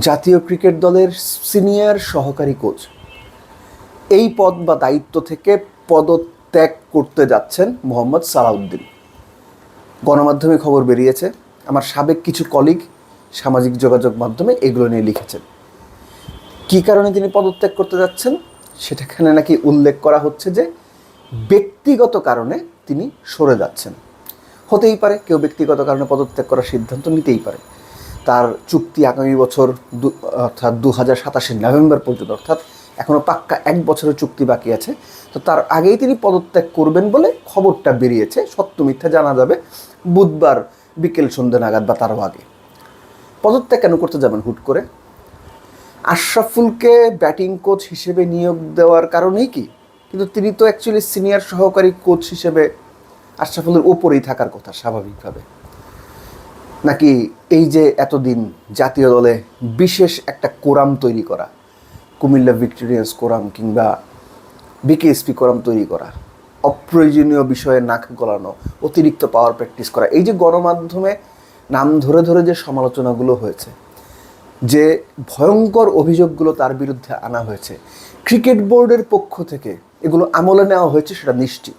জাতীয় ক্রিকেট দলের সিনিয়র সহকারী কোচ। এই পদ বা দায়িত্ব থেকে পদত্যাগ করতে যাচ্ছেন মোহাম্মদ সালাউদ্দিন। গণমাধ্যমে খবর বেরিয়েছে, আমার সাবেক কিছু কলিগ সামাজিক যোগাযোগ মাধ্যমে এগুলো নিয়ে লিখেছেন। কী কারণে তিনি পদত্যাগ করতে যাচ্ছেন? সেটাখানে নাকি উল্লেখ করা হচ্ছে যে ব্যক্তিগত কারণে তিনি সরে যাচ্ছেন। হতেই পারে, কেউ ব্যক্তিগত কারণে পদত্যাগ করার সিদ্ধান্ত নিতেই পারে। তার চুক্তি আগামী বছর দু- অর্থাৎ দু হাজার সাতাশের নভেম্বর পর্যন্ত, অর্থাৎ এখনও পাক্কা এক বছরের চুক্তি বাকি আছে। তো তার আগেই তিনি পদত্যাগ করবেন বলে খবরটা বেরিয়েছে। সত্য মিথ্যা জানা যাবে বুধবার বিকেল সন্ধ্যে নাগাদ বা তারও আগে। পদত্যাগ কেন করতে যাবেন হুট করে? আশরাফুলকে ব্যাটিং কোচ হিসেবে নিয়োগ দেওয়ার কারণেই কি? কিন্তু তিনি তো অ্যাকচুয়ালি সিনিয়র সহকারী কোচ হিসেবে আশরাফুলের ওপরেই থাকার কথা, স্বাভাবিকভাবে। নাকি এই যে এতদিন জাতীয় দলে বিশেষ একটা কোরাম তৈরি করা, কুমিল্লা ভিক্টোরিয়ান্স কোরাম কিংবা বিকেএসপি কোরাম তৈরি করা, অপ্রয়োজনীয় বিষয়ে নাক গলানো, অতিরিক্ত পাওয়ার প্র্যাকটিস করা, এই যে গণমাধ্যমে নাম ধরে ধরে যে সমালোচনাগুলো হয়েছে, যে ভয়ঙ্কর অভিযোগগুলো তার বিরুদ্ধে আনা হয়েছে, ক্রিকেট বোর্ডের পক্ষ থেকে এগুলো আমলে নেওয়া হয়েছে সেটা নিশ্চিত।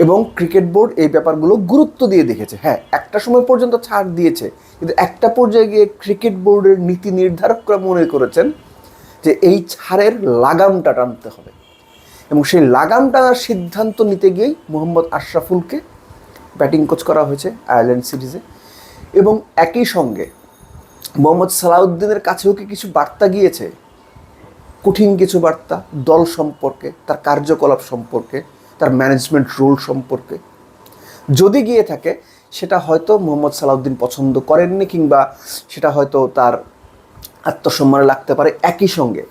এবং ক্রিকেট বোর্ড এই ব্যাপারগুলো গুরুত্ব দিয়ে দেখেছে। হ্যাঁ একটা সময় পর্যন্ত ছাড় দিয়েছে, কিন্তু একটা পর্যায়ে গিয়ে ক্রিকেট বোর্ডের নীতি নির্ধারকরা মনে করেছেন যে এই ছাড়ের লাগামটা টানতে হবে। এবং সেই লাগাম টানার সিদ্ধান্ত নিতে গিয়েই মোহাম্মদ আশরাফুলকে ব্যাটিং কোচ করা হয়েছে আয়ারল্যান্ড সিরিজে। এবং একই সঙ্গে মোহাম্মদ সালাউদ্দিনের কাছেও কি কিছু বার্তা গিয়েছে? কঠিন কিছু বার্তা, দল সম্পর্কে, তার কার্যকলাপ সম্পর্কে তার ম্যানেজমেন্ট রোল সম্পর্কে। যদি গিয়ে থাকে, সেটা হয়তো মোহাম্মদ সালাউদ্দিন পছন্দ করেননি কিংবা সেটা হয়তো তার আত্মসম্মানে লাগতে পারে একই সঙ্গে।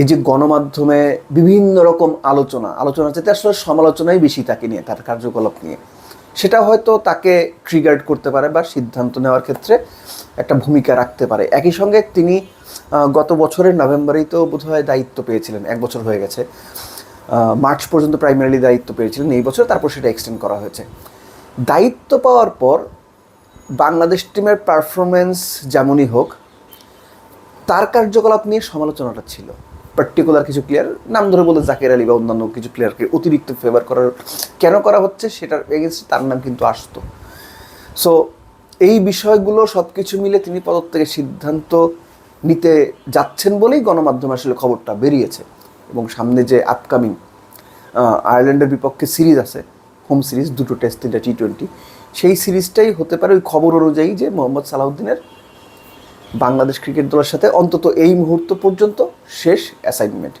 এই যে গণমাধ্যমে বিভিন্ন রকম আলোচনা আলোচনা যেতে আসলে সমালোচনাই বেশি তাকে নিয়ে, তার কার্যকলাপ নিয়ে। সেটা হয়তো তাকে ট্রিগার্ড করতে পারে বা সিদ্ধান্ত নেওয়ার ক্ষেত্রে একটা ভূমিকা রাখতে পারে। একই সঙ্গে তিনি গত বছরের নভেম্বরেই তো বোধহয় দায়িত্ব পেয়েছিলেন, এক বছর হয়ে গেছে। মার্চ পর্যন্ত প্রাইমারিলি দায়িত্ব পেয়েছিলেন এই বছর, তারপর সেটা এক্সটেন্ড করা হয়েছে। দায়িত্ব পাওয়ার পর বাংলাদেশ টিমের পারফরমেন্স যেমনই হোক, তার কার্যকলাপ নিয়ে সমালোচনাটা ছিল। পার্টিকুলার কিছু প্লেয়ার নাম ধরে বলে জাকের আলী বা অন্যান্য কিছু প্লেয়ারকে অতিরিক্ত ফেভার করার কেন করা হচ্ছে সেটার এগেনস্ট তার নাম কিন্তু আসতো। সো এই বিষয়গুলো সব কিছু মিলে তিনি পদত্যাগের সিদ্ধান্ত নিতে যাচ্ছেন বলেই গণমাধ্যমে আসলে খবরটা বেরিয়েছে। এবং সামনে যে আপকামিং আয়ারল্যান্ডের বিপক্ষে সিরিজ আছে হোম সিরিজ দুটো টেস্ট তিনটা টি টোয়েন্টি সেই সিরিজটাই হতে পারে ওই খবর অনুযায়ী যে মোহাম্মদ সালাউদ্দিনের বাংলাদেশ ক্রিকেট দলের সাথে অন্তত এই মুহূর্ত পর্যন্ত শেষ অ্যাসাইনমেন্ট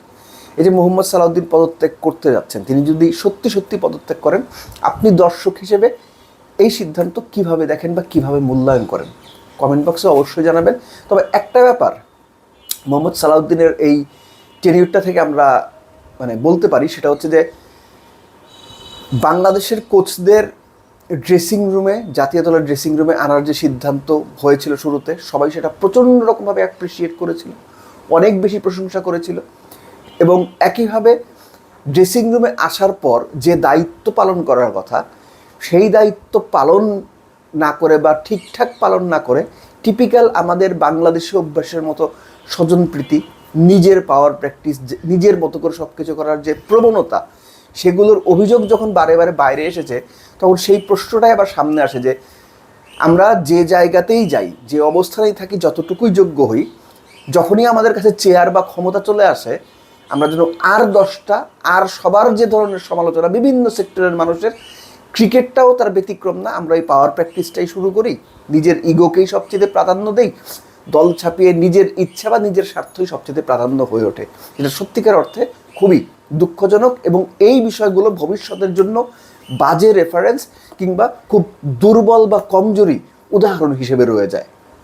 এই যে মোহাম্মদ সালাউদ্দিন পদত্যাগ করতে যাচ্ছেন, তিনি যদি সত্যি সত্যি পদত্যাগ করেন, আপনি দর্শক হিসেবে এই সিদ্ধান্ত কীভাবে দেখেন বা কীভাবে মূল্যায়ন করেন? কমেন্ট বক্সে অবশ্যই জানাবেন। তবে একটা ব্যাপার, মোহাম্মদ সালাউদ্দিনের এই টেনিউরটা থেকে আমরা মানে বলতে পারি সেটা হচ্ছে যে বাংলাদেশের কোচদের ড্রেসিং রুমে জাতীয় দলের ড্রেসিং রুমে আনার যে সিদ্ধান্ত হয়েছিল শুরুতে, সবাই সেটা প্রচণ্ড রকমভাবে অ্যাপ্রিসিয়েট করেছিল, অনেক বেশি প্রশংসা করেছিল এবং একইভাবে ড্রেসিং রুমে আসার পর যে দায়িত্ব পালন করার কথা, সেই দায়িত্ব পালন না করে বা ঠিকঠাক পালন না করে টিপিক্যাল আমাদের বাংলাদেশি অভ্যাসের মতো স্বজনপ্রীতি নিজের পাওয়ার প্র্যাকটিস নিজের মতো করে সব কিছু করার যে প্রবণতা, সেগুলোর অভিযোগ যখন বারে বারে বাইরে এসেছে, তখন সেই প্রশ্নটাই আবার সামনে আসে যে, আমরা যে জায়গাতেই যাই, যে অবস্থানেই থাকি, যতটুকুই যোগ্য হই, যখনই আমাদের কাছে চেয়ার বা ক্ষমতা চলে আসে, আমরা যেন আর দশটা, আর সবার যে ধরনের সমালোচনা, বিভিন্ন সেক্টরের মানুষের ক্রিকেটটাও তার ব্যতিক্রম না, আমরা এই পাওয়ার প্র্যাকটিসটাই শুরু করি, নিজের ইগোকেই সবচেয়ে প্রাধান্য দেই দল ছাপিয়ে নিজের ইচ্ছা বা নিজের স্বার্থই সবচেয়ে প্রাধান্য হয়ে ওঠে। এটা সত্যিকার অর্থে খুবই দুঃখজনক এবং এই বিষয়গুলো ভবিষ্যতের জন্য বাজে রেফারেন্স কিংবা খুব দুর্বল বা কমজোরি উদাহরণ হিসেবে রয়ে যায়।